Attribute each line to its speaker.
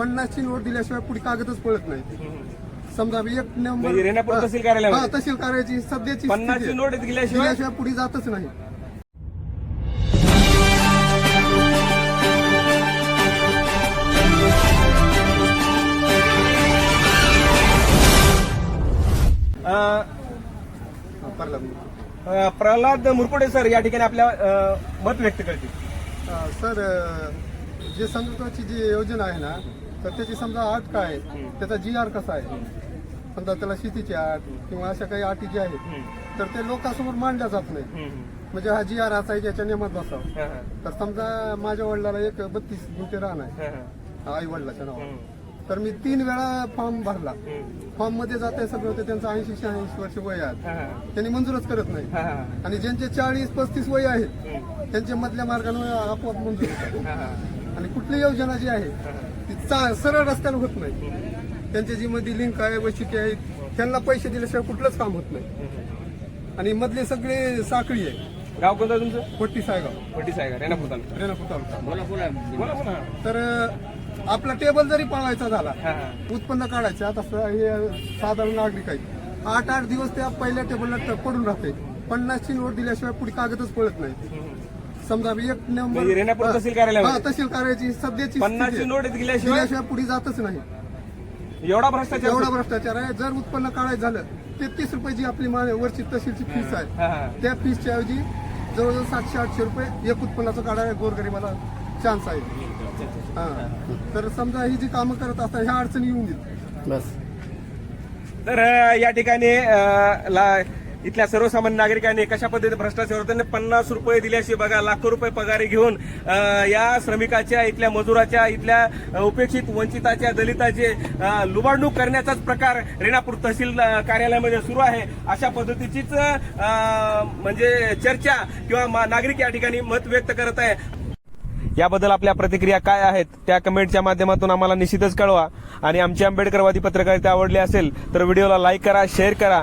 Speaker 1: पन्नासची note दिल्याशिवाय पुढे कागदच पळत नाही समजा एक नंबर
Speaker 2: म्हणजे रेणापूर
Speaker 1: हा,
Speaker 2: तहसील कार्यालयामध्ये?
Speaker 1: हा, तहसील कार्याची सध्याची
Speaker 2: पन्नासची
Speaker 1: स्थिती
Speaker 2: नोट. दिल्याशिवाय
Speaker 1: दिल्याशिवाय पुढे जातच नाही
Speaker 2: अं,
Speaker 1: हा, परला.
Speaker 2: अं, प्रल्हाद मुरकुडे सर या ठिकाणी आपल्या अं, मत व्यक्त करतील
Speaker 1: सर अं, जे समजाची जी योजना आहे ना तर त्याची समजा अट काय आहे? त्याचा जी आर कसा आहे? समजा त्याला शेतीची अट किंवा अशा काही अटी ज्या आहेत तर ते लोकांसमोर मांडल्या जात नाही म्हणजे हा जी आर असायचा याच्या नियमात बसावा. तर समजा माझ्या वडिलाला एक बत्तीस गुंठे रान आहे. आई वडिलाच्या नावावर. तर मी तीन वेळा फॉर्म भरला. फॉर्ममध्ये जाते सगळं होते त्यांचं ऐंशी शहाऐंशी वर्ष वय आहे. त्यांनी मंजूरच करत नाही. आणि ज्यांचे चाळीस पस्तीस वय आहेत त्यांच्या मधल्या मार्गाने आपोआप मंजूर आणि कुठली योजना जी आहे ती चा- सरळ रस्त्याला होत नाही. त्यांची जी मध्ये लिंक आहे वैशिष्ट्य आहे त्यांना पैसे दिल्याशिवाय कुठलंच काम होत नाही. आणि मधले सगळे साखळी आहे.
Speaker 2: गाव कोणतं तुमचं?
Speaker 1: पट्टी सायगाव.
Speaker 2: पट्टी साहेब रेणापूर तालुका.
Speaker 1: रेणापूर तालुका.
Speaker 2: बोला बोला बोला. बोला
Speaker 1: तर आपला टेबल जरी पाळायचा झाला
Speaker 2: हा, हा.
Speaker 1: उत्पन्न काढायचे आता स- हे साधारण नागरिक आहेत. आठ आठ दिवस त्या पहिल्या टेबलला ट- पडून राहते. पन्नासची नोट दिल्याशिवाय पुढे कागदच पळत नाही. समजा एक नंबर
Speaker 2: म्हणजे रेणापूर तहसील कार्यालयामध्ये?
Speaker 1: हा, तहसील कार्याची सध्याची
Speaker 2: पन्नासची
Speaker 1: स्थिती
Speaker 2: नोट
Speaker 1: आहे.
Speaker 2: दिल्याशिवाय
Speaker 1: दिल्याशिवाय पुढे जातच नाही.
Speaker 2: एवढा भ्रष्टाचार
Speaker 1: एवढा भ्रष्टाचार आहे. जर उत्पन्न काढायचं झालं तेहतीस रुपये जी आपली मा- वरची तहसीलची फीस आहे
Speaker 2: हा.
Speaker 1: त्या फीसच्या ऐवजी जवळजवळ सातशे आठशे रुपये एक उत्पन्नाचं काढायला गोरगरीबाला चान्स आहे. हा. तर समजा ही जी कामं करत असतात ह्या अडचणी येऊन येईल
Speaker 3: बस.
Speaker 2: तर अ, या ठिकाणी अ, ला- इथल्या सर्वसामान्य नागरिकांनी कशा पद्धतीने भ्रष्टाचार होतो त्यांनी पन्नास रुपये दिल्याशिवाय बघा लाखो रुपये पगारी घेऊन या श्रमिकाच्या इथल्या मजुराच्या इथल्या उपेक्षित वंचिताच्या दलिताचे लुबाडणूक करण्याचाच प्रकार रेणापूर तहसील कार्यालयामध्ये सुरू आहे. अशा पद्धतीचीच म्हणजे चर्चा किंवा मा- नागरिक या ठिकाणी मत व्यक्त करत आहे. याबद्दल आपल्या प्रतिक्रिया काय आहेत त्या कमेंटच्या माध्यमातून आम्हाला निश्चितच कळवा. आणि आमची आंबेडकरवादी पत्रकारिता आवडली असेल तर व्हिडिओला लाईक करा शेअर करा.